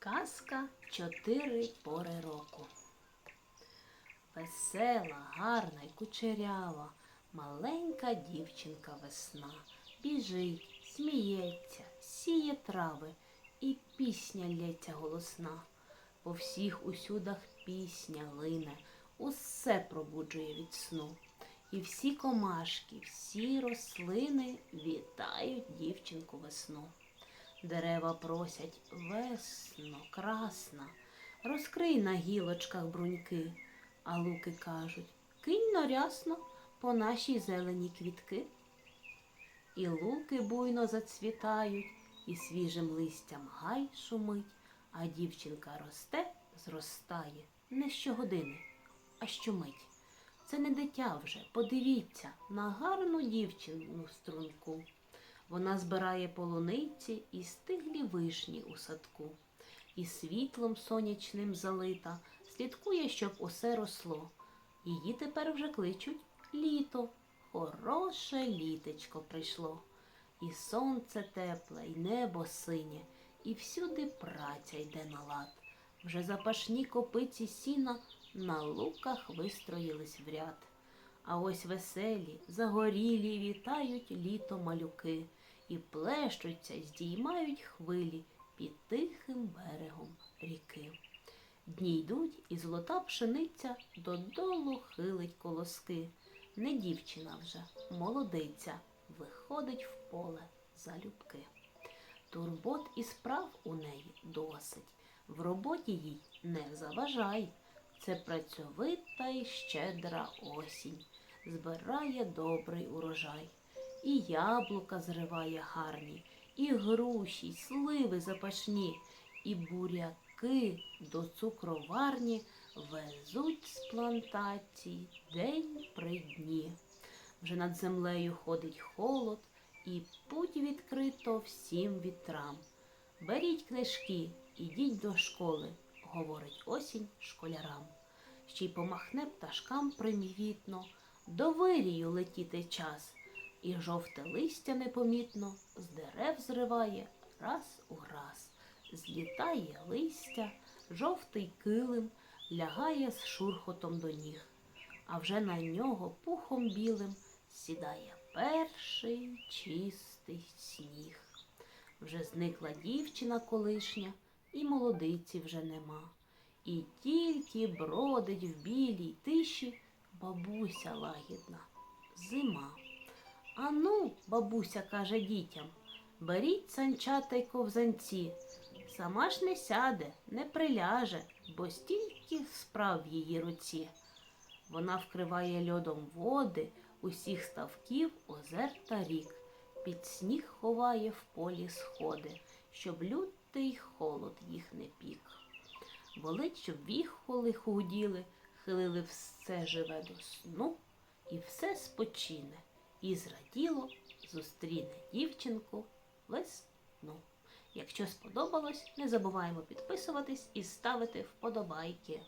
Казка чотири пори року. Весела, гарна й кучерява, маленька дівчинка весна. Біжить, сміється, сіє трави, і пісня лється голосна. По всіх усюдах пісня лине, усе пробуджує від сну. І всі комашки, всі рослини вітають дівчинку весну. Дерева просять весно, красна, розкрий на гілочках бруньки, а луки кажуть кинь но рясно по нашій зелені квітки. І луки буйно зацвітають, і свіжим листям гай шумить, а дівчинка росте, зростає не щогодини, а щомить. Це не дитя вже, подивіться на гарну дівчину струнку. Вона збирає полуниці і стиглі вишні у садку, і світлом сонячним залита, слідкує, щоб усе росло. Її тепер вже кличуть літо, хороше літечко прийшло. І сонце тепле, і небо синє, і всюди праця йде на лад. Вже запашні копиці сіна на луках вистроїлись в ряд. А ось веселі, загорілі вітають літо малюки і плещуться, здіймають хвилі під тихим берегом ріки. Дні йдуть, і золота пшениця додолу хилить колоски. Не дівчина вже, молодиця, виходить в поле залюбки. Турбот і справ у неї досить, в роботі їй не заважай. Це працьовита й щедра осінь, збирає добрий урожай. І яблука зриває гарні, і груші, сливи запашні, і буряки до цукроварні везуть з плантацій день при дні. Вже над землею ходить холод, і путь відкрито всім вітрам. Беріть книжки, ідіть до школи, говорить осінь школярам. Ще й помахне пташкам примітно, до вирію летіти час, і жовте листя непомітно з дерев зриває раз у раз. Злітає листя, жовтий килим лягає з шурхотом до ніг, а вже на нього пухом білим сідає перший чистий сніг. Вже зникла дівчина колишня, і молодиці вже нема. І тільки бродить в білій тиші бабуся лагідна, зима. Ану, бабуся каже дітям, беріть санчата й ковзанці. Сама ж не сяде, не приляже, бо стільки справ в її руці. Вона вкриває льодом води усіх ставків, озер та рік. Під сніг ховає в полі сходи, щоб лютий холод їх не пік. Волить, щоб віхоли худіли, хилили все живе до сну, і все спочине, і зраділо зустріне дівчинку весну. Якщо сподобалось, не забуваємо підписуватись і ставити вподобайки.